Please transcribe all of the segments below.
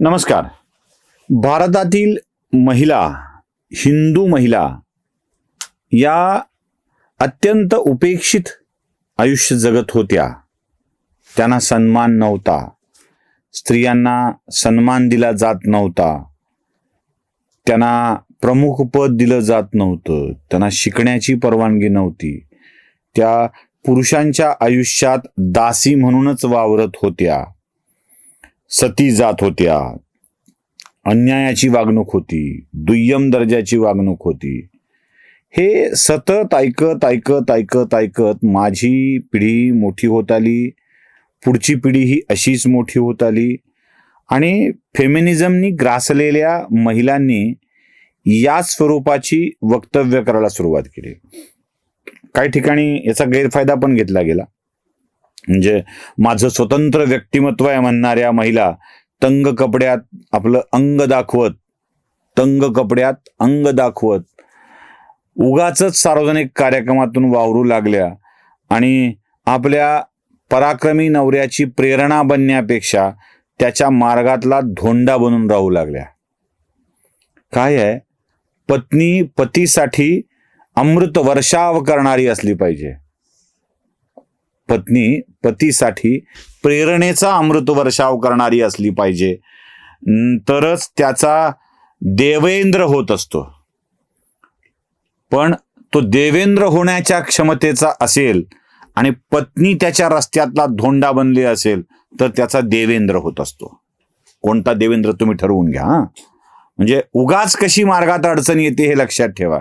नमस्कार. भारतातील महिला हिंदू महिला या अत्यंत उपेक्षित आयुष्य जगत होत्या. त्यांना सन्मान नव्हता. स्त्रियांना सन्मान दिला जात नव्हता. त्यांना प्रमुख पद दिलं जात नव्हतं. त्यांना शिकण्याची परवानगी नव्हती. त्या पुरुषांच्या आयुष्यात दासी म्हणूनच वावरत होत्या. सती जात होत्या. अन्यायाची वागणूक होती. दुय्यम दर्जाची वागणूक होती. हे सतत ऐकत ऐकत ऐकत ऐकत माझी पिढी मोठी होत आली. पुढची पिढी ही अशीच मोठी होत आली. आणि फेमिनिझमनी ग्रासलेल्या महिलांनी या स्वरूपाची वक्तव्य करायला सुरुवात केली. काही ठिकाणी याचा गैरफायदा पण घेतला गेला. म्हणजे माझं स्वतंत्र व्यक्तिमत्व आहे म्हणणाऱ्या महिला तंग कपड्यात आपलं अंग दाखवत तंग कपड्यात अंग दाखवत उगाच सार्वजनिक कार्यक्रमातून वावरू लागल्या आणि आपल्या पराक्रमी नवऱ्याची प्रेरणा बनण्यापेक्षा त्याच्या मार्गातला धोंडा बनून राहू लागल्या. काय आहे? पत्नी पतीसाठी अमृत वर्षाव करणारी असली पाहिजे. पत्नी पतीसाठी प्रेरणेचा अमृत वर्षाव करणारी असली पाहिजे. न- तरच त्याचा देवेंद्र होत असतो. पण तो देवेंद्र होण्याच्या क्षमतेचा असेल आणि पत्नी त्याच्या रस्त्यातला धोंडा बनली असेल तर त्याचा देवेंद्र होत असतो. कोणता देवेंद्र तुम्ही ठरवून घ्या हा? म्हणजे उगाच कशी मार्गात अडचण येते हे लक्षात ठेवा.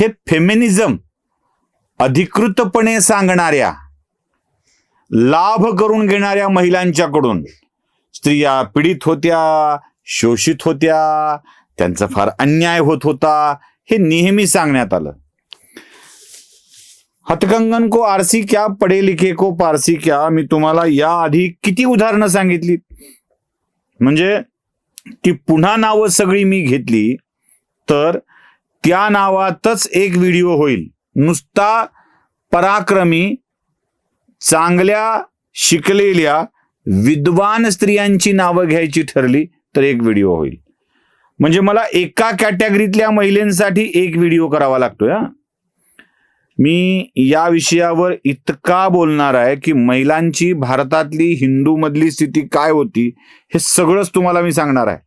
हे फेमिनिझम अधिकृतपणे सांगणाऱ्या लाभ करून घेणाऱ्या महिलांच्याकडून. स्त्रिया पीडित होत्या शोषित होत्या त्यांचा फार अन्याय होत होता हे नेहमी सांगण्यात आलं. हतकंगन को आरसी क्या पढे लिखे को पारसी क्या मी तुम्हाला याआधी किती उदाहरणं सांगितली. म्हणजे ती पुन्हा नावं सगळी मी घेतली तर त्या नावातच एक व्हिडिओ होईल. नुसता पराक्रमी चांगल्या शिकलेल्या विद्वान स्त्रियांची नावं घ्यायची ठरली तर एक व्हिडिओ होईल. म्हणजे मला एका कॅटेगरीतल्या महिलेंसाठी एक व्हिडिओ करावा लागतोय हा. मी या विषयावर इतका बोलणार आहे की महिलांची भारतातली हिंदू मधली स्थिती काय होती हे सगळंच तुम्हाला मी सांगणार आहे.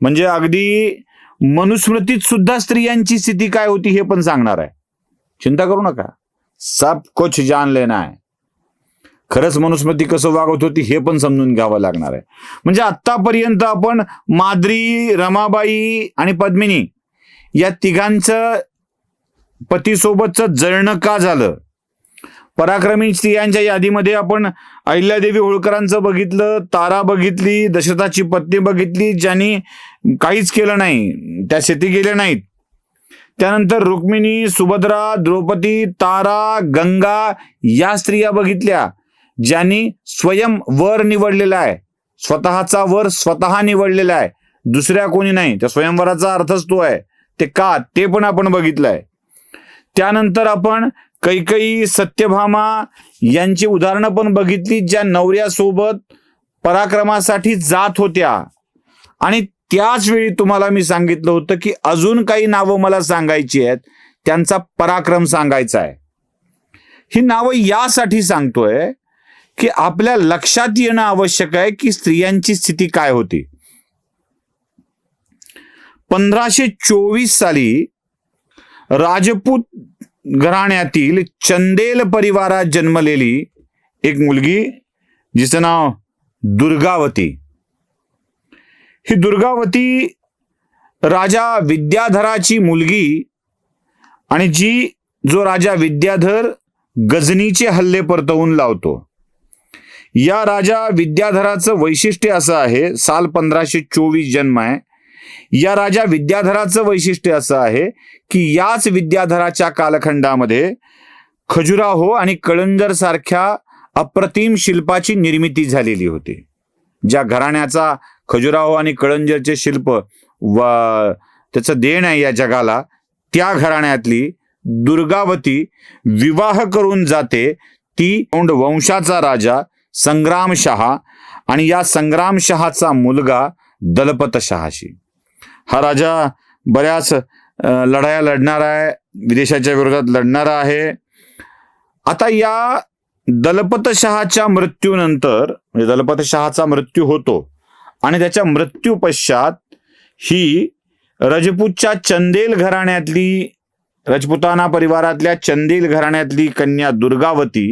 म्हणजे अगदी मनुस्मृतीत सुद्धा स्त्रियांची स्थिती काय होती हे पण सांगणार आहे. चिंता करू नका. सब कुछ जान लेना आहे खरंच मनुस्मृती कसं वागत होती हे पण समजून घ्यावं लागणार आहे. म्हणजे आत्तापर्यंत आपण माद्री रमाबाई आणि पद्मिनी या तिघांचं पतीसोबतचं जळणं का झालं? पराक्रमी स्त्रियांच्या यादीमध्ये आपण अहिल्यादेवी होळकरांचं बघितलं तारा बघितली दशरथाची पत्नी बघितली ज्यांनी काहीच केलं नाही त्या शेती गेल्या नाहीत. त्यानंतर रुक्मिणी सुभद्रा द्रौपदी तारा गंगा या स्त्रिया बघितल्या. ज्यांनी स्वयं वर निवडलेला आहे. स्वतःचा वर स्वतः निवडलेला आहे. दुसऱ्या कोणी नाही. त्या स्वयंवराचा अर्थच तो आहे. ते का? ते पण आपण बघितलंय त्यानंतर आपण कैकई सत्यभामा यांची उदाहरणं पण बघितली ज्या नवऱ्यासोबत पराक्रमासाठी जात होत्या. आणि त्याच वेळी तुम्हाला मी सांगितलं होतं की अजून काही नावं मला सांगायची आहेत. त्यांचा पराक्रम सांगायचा आहे. ही नावं यासाठी सांगतोय की आपल्या लक्षात येणं आवश्यक आहे की स्त्रियांची स्थिती काय होती. पंधराशे चोवीस साली राजपूत घराण्यातील चंदेल परिवारात जन्मलेली एक मुलगी जिचं नाव दुर्गावती. ही दुर्गावती राजा विद्याधराची मुलगी आणि जी जो राजा विद्याधर गजनीचे हल्ले परतवून लावतो. या राजा विद्याधराचं वैशिष्ट्य असं आहे साल पंधराशे चोवीस जन्म आहे. या राजा विद्याधराचं वैशिष्ट्य असं आहे की याच विद्याधराच्या कालखंडामध्ये खजुराहो आणि कळंजर सारख्या अप्रतिम शिल्पाची निर्मिती झालेली होती. ज्या घराण्याचा खजुराहो आणि कळंजरचे शिल्प व त्याचं देण आहे या जगाला त्या घराण्यातली दुर्गावती विवाह करून जाते ती औंड वंशाचा राजा संग्रामशहा आणि या संग्रामशहाचा मुलगा दलपत शहाशी हा राजा बऱ्याच लढाया लढणार आहे विदेशाच्या विरोधात लढणारा आहे. आता या दलपत शहाच्या मृत्यूनंतर म्हणजे दलपत शहाचा मृत्यू होतो आणि त्याच्या मृत्यू पश्चात ही रजपूतच्या चंदेल घराण्यातली रजपुताना परिवारातल्या चंदेल घराण्यातली कन्या दुर्गावती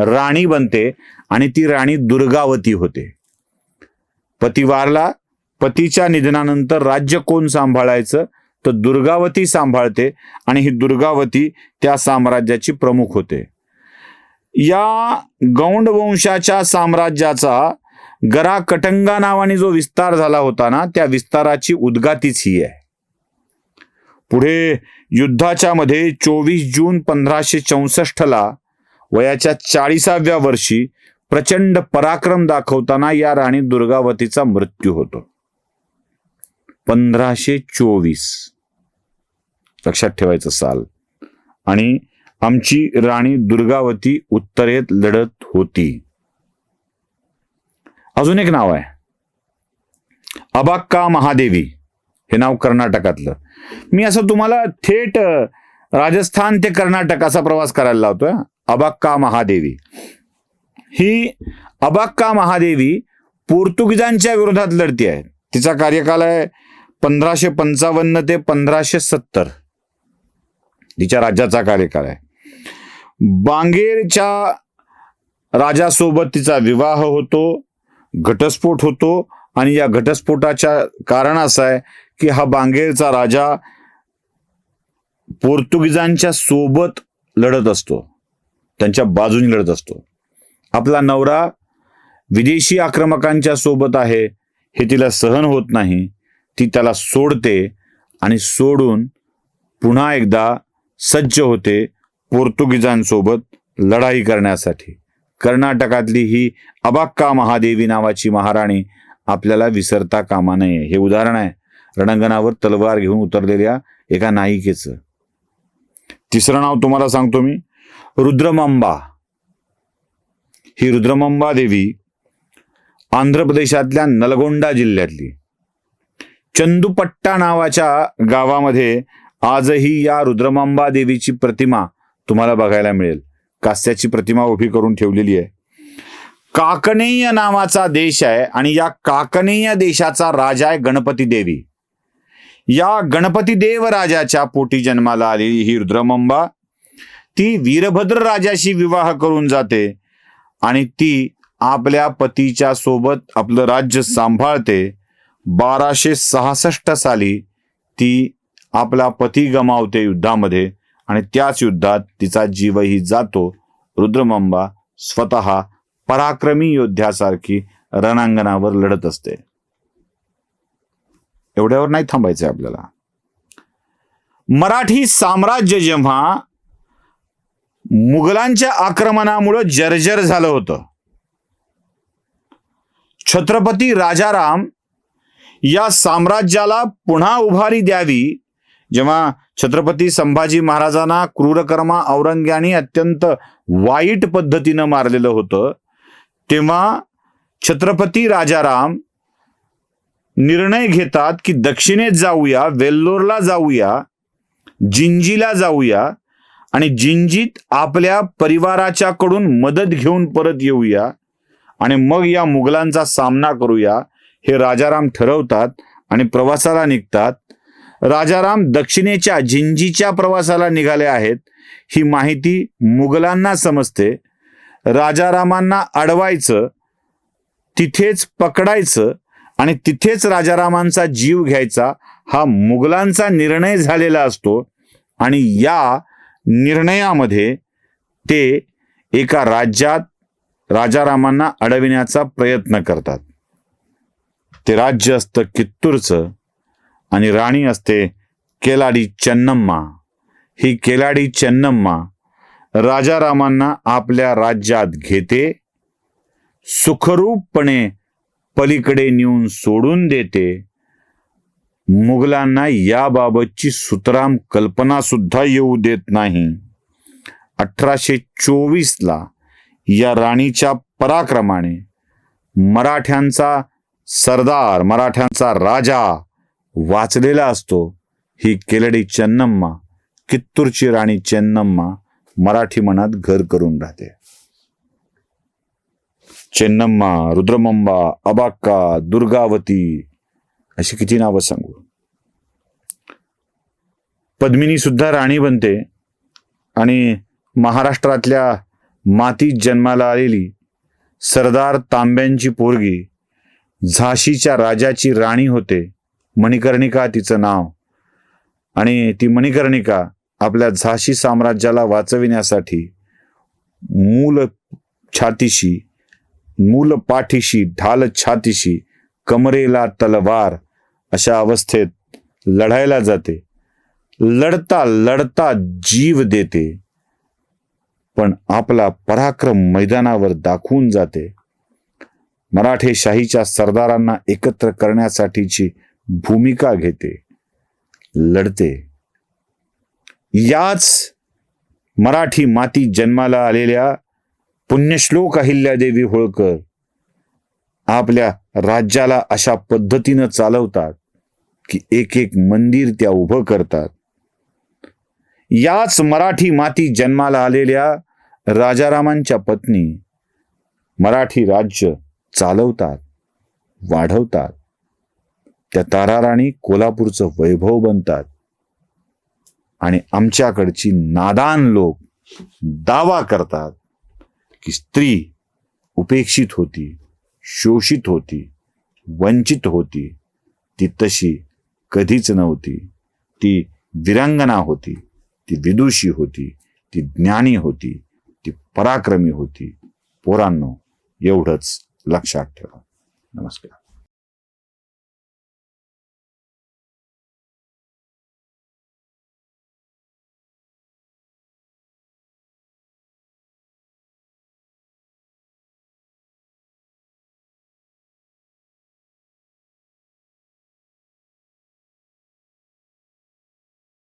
राणी बनते आणि ती राणी दुर्गावती होते. पती वारला पतीच्या निधनानंतर राज्य कोण सांभाळायचं? तर दुर्गावती सांभाळते आणि ही दुर्गावती त्या साम्राज्याची प्रमुख होते. या गौंड वंशाच्या साम्राज्याचा गरा कटंगा नावाने जो विस्तार झाला होता ना त्या विस्ताराची उद्गातीच ही आहे. पुढे युद्धाच्या मध्ये चोवीस जून पंधराशे चौसष्टला ला वयाच्या चाळीसाव्या वर्षी प्रचंड पराक्रम दाखवताना या राणी दुर्गावतीचा मृत्यू होतो. पंधराशे चोवीस. लक्षात ठेवायचं साल. आणि आमची राणी दुर्गावती उत्तरेत लढत होती. अजून एक नाव आहे. अबाक्का महादेवी. हे नाव कर्नाटकातलं. मी असं तुम्हाला थेट राजस्थान ते कर्नाटक असा प्रवास करायला लावतोय अबाक्का महादेवी. ही अबाक्का महादेवी पोर्तुगीजांच्या विरोधात लढती आहे. तिचा कार्यकाल आहे पंधराशे पंचावन्न ते पंधराशे सत्तर. तिच्या राज्याचा कार्यकाळ आहे. बांगेरच्या राजासोबत तिचा विवाह होतो घटस्फोट होतो आणि या घटस्फोटाच्या कारण असं आहे की हा बांगेरचा राजा पोर्तुगीजांच्या सोबत लढत असतो. त्यांच्या बाजूने लढत असतो. आपला नवरा विदेशी आक्रमकांच्या सोबत आहे हे तिला सहन होत नाही. ती त्याला सोडते आणि सोडून पुन्हा एकदा सज्ज होते पोर्तुगीजांसोबत लढाई करण्यासाठी. कर्नाटकातली ही अबाक्का महादेवी नावाची महाराणी आपल्याला विसरता कामा नये. हे उदाहरण आहे. रणांगणावर तलवार घेऊन उतरलेल्या एका नायिकेचं. तिसरं नाव तुम्हाला सांगतो मी. रुद्रमांबा. ही रुद्रमांबा देवी आंध्र प्रदेशातल्या नलगोंडा जिल्ह्यातली. चंदुपट्टा नावाच्या गावामध्ये आजही या रुद्रमांबा देवीची प्रतिमा तुम्हाला बघायला मिळेल. कास्याची प्रतिमा उभी करून ठेवलेली आहे. काकनेय नावाचा देश आहे आणि या काकनेय देशाचा राजा आहे गणपती देवी. या गणपती देव राजाच्या पोटी जन्माला आलेली ही रुद्रमंबा ती वीरभद्र राजाशी विवाह करून जाते आणि ती आपल्या पतीच्या सोबत आपलं राज्य सांभाळते. बाराशे सहासष्ट साली ती आपला पती गमावते युद्धामध्ये आणि त्याच युद्धात तिचा जीवही जातो. रुद्रमंबा स्वतः पराक्रमी योद्ध्यासारखी रणांगणावर लढत असते. एवढ्यावर नाही थांबायचंय आपल्याला. मराठी साम्राज्य जेव्हा मुघलांच्या आक्रमणामुळं जर्जर झालं होतं. छत्रपती राजाराम या साम्राज्याला पुन्हा उभारी द्यावी जेव्हा छत्रपती संभाजी महाराजांना क्रूरकर्मा औरंग्याने अत्यंत वाईट पद्धतीनं मारलेलं होतं तेव्हा छत्रपती राजाराम निर्णय घेतात की दक्षिणेत जाऊया वेल्लोरला जाऊया जिंजीला जाऊया आणि जिंजीत आपल्या परिवाराच्या कडून मदत घेऊन परत येऊया आणि मग या मुघलांचा सामना करूया हे राजाराम ठरवतात आणि प्रवासाला निघतात. राजाराम दक्षिणेच्या जिंजीच्या प्रवासाला निघाले आहेत. ही माहिती मुघलांना समजते. राजारामांना अडवायचं तिथेच पकडायचं आणि तिथेच राजारामांचा जीव घ्यायचा हा मुघलांचा निर्णय झालेला असतो. आणि या निर्णयामध्ये ते एका राज्यात राजारामांना अडविण्याचा प्रयत्न करतात. ते राज्य असतं कित्तूरचं आणि राणी असते केलाडी चन्नम्मा. ही केलाडी चन्नम्मा राजारामांना आपल्या राज्यात घेते सुखरूपपणे पलीकडे नेऊन सोडून देते मुघलांना याबाबतची सुतराम कल्पना सुद्धा येऊ देत नाही. अठराशे चोवीसला या राणीच्या पराक्रमाने मराठ्यांचा सरदार मराठ्यांचा राजा वाचलेला असतो. ही केलडी चेन्नम्मा कित्तूरची राणी चेन्नम्मा मराठी मनात घर करून राहते. चेन्नम्मा रुद्रमंबा अबाक्का दुर्गावती अशी किती नावं सांगू? पद्मिनी सुद्धा राणी बनते आणि महाराष्ट्रातल्या मातीत जन्माला आलेली सरदार तांब्यांची पोरगी झाशीच्या राजाची राणी होते मणिकर्णिका तिचं नाव. आणि ती मणिकर्णिका आपल्या झाशी साम्राज्याला वाचविण्यासाठी मूल छातीशी मूल पाठीशी ढाल छातीशी कमरेला तलवार अशा अवस्थेत लढायला जाते. लढता लढता जीव देते. पण आपला पराक्रम मैदानावर दाखवून जाते. मराठे शाहीच्या सरदारांना एकत्र करण्यासाठीची भूमिका घेते. लढते. याच मराठी माती जन्माला आलेल्या पुण्यश्लोक अहिल्यादेवी होळकर आपल्या राज्याला अशा पद्धतीनं चालवतात की एक एक मंदिर त्या उभं करतात. याच मराठी माती जन्माला आलेल्या राजारामांच्या पत्नी मराठी राज्य चालवतात वाढवतात. त्या ताराराणी कोल्हापूरचं वैभव बनतात. आणि आमच्याकडची नादान लोक दावा करतात की स्त्री उपेक्षित होती. शोषित होती वंचित होती. ती तशी कधीच नव्हती. ती विरांगना होती ती विदुषी होती ती ज्ञानी होती ती पराक्रमी होती. पोरांनो एवढंच लक्षात ठेवा. नमस्कार.